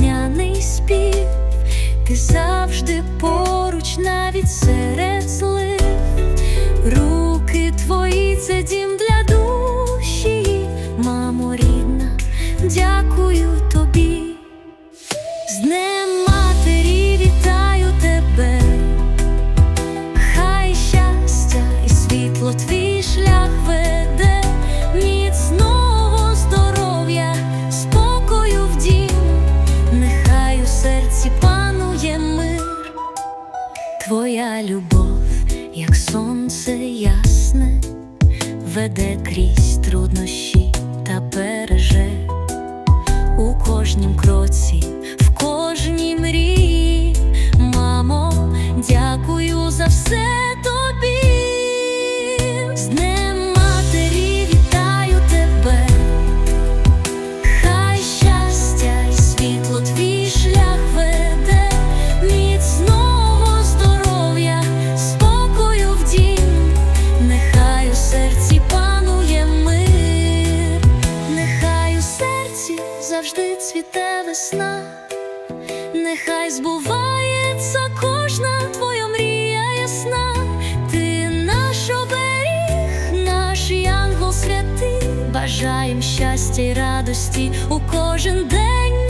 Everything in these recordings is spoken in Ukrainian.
весняний спів, ти завжди поруч, навіть серед злив, руки твої це дім для. Твоя любов, як сонце ясне, веде крізь труднощі та береже у кожнім кроці, в кожній мрії. Мамо, дякую за все весна, нехай збувається кожна твоя мрія ясна, ти наш оберіг, наш янгол святий, бажаєм щастя й радості у кожен день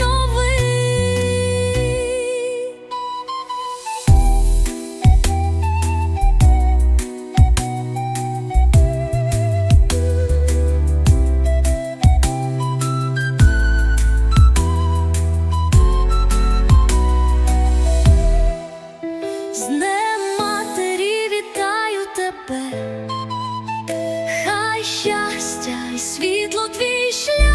щастя і світло твій шлях.